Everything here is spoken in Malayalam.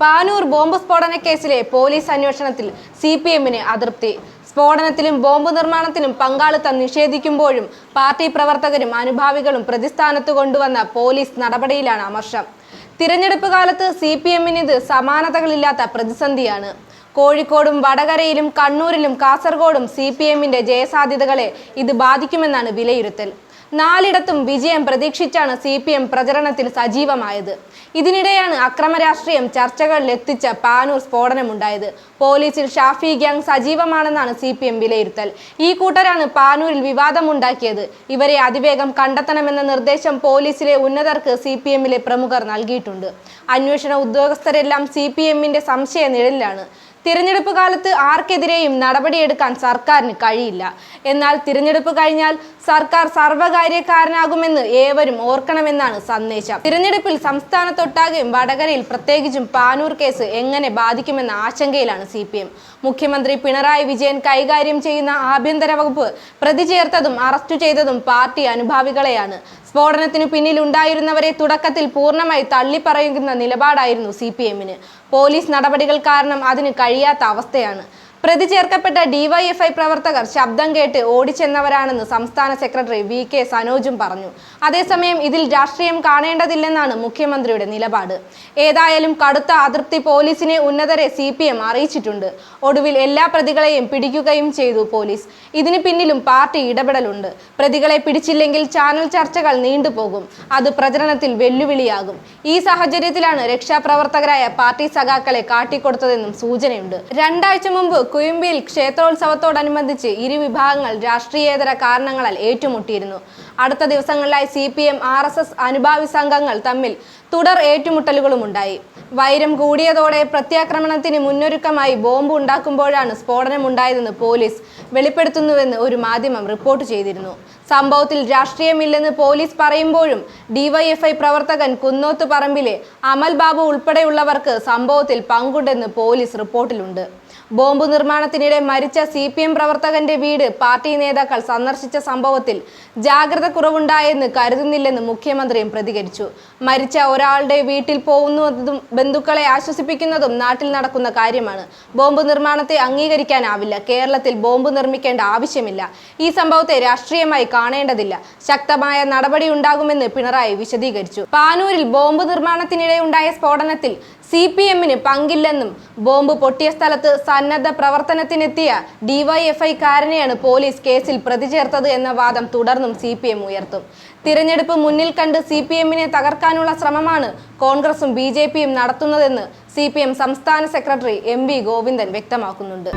പാനൂർ ബോംബ് സ്ഫോടന കേസിലെ പോലീസ് അന്വേഷണത്തിൽ സി പി എമ്മിന് അതൃപ്തി. സ്ഫോടനത്തിലും ബോംബ് നിർമ്മാണത്തിലും പങ്കാളിത്തം നിഷേധിക്കുമ്പോഴും പാർട്ടി പ്രവർത്തകരും അനുഭാവികളും പ്രതിസ്ഥാനത്ത് കൊണ്ടുവന്ന പോലീസ് നടപടിയിലാണ് അമർഷം. തിരഞ്ഞെടുപ്പ് കാലത്ത് സി പി എമ്മിന് ഇത് സമാനതകളില്ലാത്ത പ്രതിസന്ധിയാണ്. കോഴിക്കോടും വടകരയിലും കണ്ണൂരിലും കാസർഗോഡും സി പി എമ്മിന്റെ ജയസാധ്യതകളെ ഇത് ബാധിക്കുമെന്നാണ് വിലയിരുത്തൽ. നാലിടത്തും വിജയം പ്രതീക്ഷിച്ചാണ് സി പി എം പ്രചരണത്തിൽ സജീവമായത്. ഇതിനിടെയാണ് അക്രമ രാഷ്ട്രീയം ചർച്ചകളിൽ എത്തിച്ച പാനൂർ സ്ഫോടനമുണ്ടായത്. പോലീസിൽ ഷാഫി ഗ്യാങ് സജീവമാണെന്നാണ് സി പി എം വിലയിരുത്തൽ. ഈ കൂട്ടരാണ് പാനൂരിൽ വിവാദമുണ്ടാക്കിയത്. ഇവരെ അതിവേഗം കണ്ടെത്തണമെന്ന നിർദ്ദേശം പോലീസിലെ ഉന്നതർക്ക് സി പി എമ്മിലെ പ്രമുഖർ നൽകിയിട്ടുണ്ട്. അന്വേഷണ ഉദ്യോഗസ്ഥരെല്ലാം സി പി എമ്മിന്റെ സംശയ നിഴലിലാണ്. തിരഞ്ഞെടുപ്പ് കാലത്ത് ആർക്കെതിരെയും നടപടിയെടുക്കാൻ സർക്കാരിന് കഴിയില്ല. എന്നാൽ തിരഞ്ഞെടുപ്പ് കഴിഞ്ഞാൽ സർക്കാർ സർവകാര്യക്കാരനാകുമെന്ന് ഏവരും ഓർക്കണമെന്നാണ് സന്ദേശം. തിരഞ്ഞെടുപ്പിൽ സംസ്ഥാനത്തൊട്ടാകെയും വടകരയിൽ പ്രത്യേകിച്ചും പാനൂർ കേസ് എങ്ങനെ ബാധിക്കുമെന്ന ആശങ്കയിലാണ് സി പി എം മുഖ്യമന്ത്രി പിണറായി വിജയൻ കൈകാര്യം ചെയ്യുന്ന ആഭ്യന്തര വകുപ്പ് പ്രതി ചേർത്തതും അറസ്റ്റ് ചെയ്തതും പാർട്ടി അനുഭാവികളെയാണ്. സ്ഫോടനത്തിനു പിന്നിൽ ഉണ്ടായിരുന്നവരെ തുടക്കത്തിൽ പൂർണമായി തള്ളിപ്പറയുന്ന നിലപാടായിരുന്നു സി പി എമ്മിന് പോലീസ് നടപടികൾ കാരണം അതിന് കഴിയാത്ത അവസ്ഥയാണ്. പ്രതി ചേർക്കപ്പെട്ട ഡിവൈഎഫ്ഐ പ്രവർത്തകർ ശബ്ദം കേട്ട് ഓടിച്ചെന്നവരാണെന്ന് സംസ്ഥാന സെക്രട്ടറി വി കെ സനോജും പറഞ്ഞു. അതേസമയം ഇതിൽ രാഷ്ട്രീയം കാണേണ്ടതില്ലെന്നാണ് മുഖ്യമന്ത്രിയുടെ നിലപാട്. ഏതായാലും കടുത്ത അതൃപ്തി പോലീസിനെ ഉന്നതരെ സി അറിയിച്ചിട്ടുണ്ട്. ഒടുവിൽ എല്ലാ പ്രതികളെയും പിടിക്കുകയും ചെയ്തു പോലീസ്. ഇതിന് പിന്നിലും പാർട്ടി ഇടപെടലുണ്ട്. പ്രതികളെ പിടിച്ചില്ലെങ്കിൽ ചാനൽ ചർച്ചകൾ നീണ്ടുപോകും. അത് പ്രചരണത്തിൽ വെല്ലുവിളിയാകും. ഈ സാഹചര്യത്തിലാണ് രക്ഷാപ്രവർത്തകരായ പാർട്ടി സഖാക്കളെ കാട്ടിക്കൊടുത്തതെന്നും സൂചനയുണ്ട്. രണ്ടാഴ്ച മുമ്പ് കുയുമ്പിയിൽ ക്ഷേത്രോത്സവത്തോടനുബന്ധിച്ച് ഇരു വിഭാഗങ്ങൾ രാഷ്ട്രീയേതര കാരണങ്ങളാൽ ഏറ്റുമുട്ടിയിരുന്നു. അടുത്ത ദിവസങ്ങളിലായി C P M R S S അനുഭാവി സംഘങ്ങൾ തമ്മിൽ തുടർ ഏറ്റുമുട്ടലുകളും ഉണ്ടായി വൈരം കൂടിയതോടെ പ്രത്യാക്രമണത്തിന് മുന്നൊരുക്കമായി ബോംബ് ഉണ്ടാക്കുമ്പോഴാണ് സ്ഫോടനമുണ്ടായതെന്ന് പോലീസ് വെളിപ്പെടുത്തുന്നുവെന്ന് ഒരു മാധ്യമം റിപ്പോർട്ട് ചെയ്തിരുന്നു. സംഭവത്തിൽ രാഷ്ട്രീയമില്ലെന്ന് പോലീസ് പറയുമ്പോഴും ഡിവൈഎഫ്ഐ പ്രവർത്തകൻ കുന്നോത്ത് പറമ്പിലെ അമൽ ബാബു ഉൾപ്പെടെയുള്ളവർക്ക് സംഭവത്തിൽ പങ്കുണ്ടെന്ന് പോലീസ് റിപ്പോർട്ടിലുണ്ട്. ബോംബ് നിർമ്മാണത്തിനിടെ മരിച്ച സി പ്രവർത്തകന്റെ വീട് പാർട്ടി നേതാക്കൾ സന്ദർശിച്ച സംഭവത്തിൽ ജാഗ്രത കുറവുണ്ടായെന്ന് കരുതുന്നില്ലെന്ന് മുഖ്യമന്ത്രിയും പ്രതികരിച്ചു. മരിച്ച ഒരാളുടെ വീട്ടിൽ പോകുന്നതും ബന്ധുക്കളെ ആശ്വസിപ്പിക്കുന്നതും നാട്ടിൽ നടക്കുന്ന കാര്യമാണ്. ബോംബ് നിർമ്മാണത്തെ അംഗീകരിക്കാനാവില്ല. കേരളത്തിൽ ബോംബ് നിർമ്മിക്കേണ്ട ആവശ്യമില്ല. ഈ സംഭവത്തെ രാഷ്ട്രീയമായി കാണേണ്ടതില്ല. ശക്തമായ നടപടി ഉണ്ടാകുമെന്ന് പിണറായി വിശദീകരിച്ചു. പാനൂരിൽ ബോംബ് നിർമ്മാണത്തിനിടെ ഉണ്ടായ സ്ഫോടനത്തിൽ സി പി എമ്മിന് പങ്കില്ലെന്നും ബോംബ് പൊട്ടിയ സ്ഥലത്ത് സന്നദ്ധ പ്രവർത്തനത്തിനെത്തിയ ഡിവൈഎഫ്ഐക്കാരനെയാണ് പോലീസ് കേസിൽ പ്രതി ചേർത്തത് എന്ന വാദം തുടർന്നും സി പി എം ഉയർത്തും. തിരഞ്ഞെടുപ്പ് മുന്നിൽ കണ്ട് സി പി എമ്മിനെ തകർക്കാനുള്ള ശ്രമമാണ് കോൺഗ്രസും ബി ജെ പിയും നടത്തുന്നതെന്ന് സി പി എം സംസ്ഥാന സെക്രട്ടറി എം വി ഗോവിന്ദൻ വ്യക്തമാക്കുന്നുണ്ട്.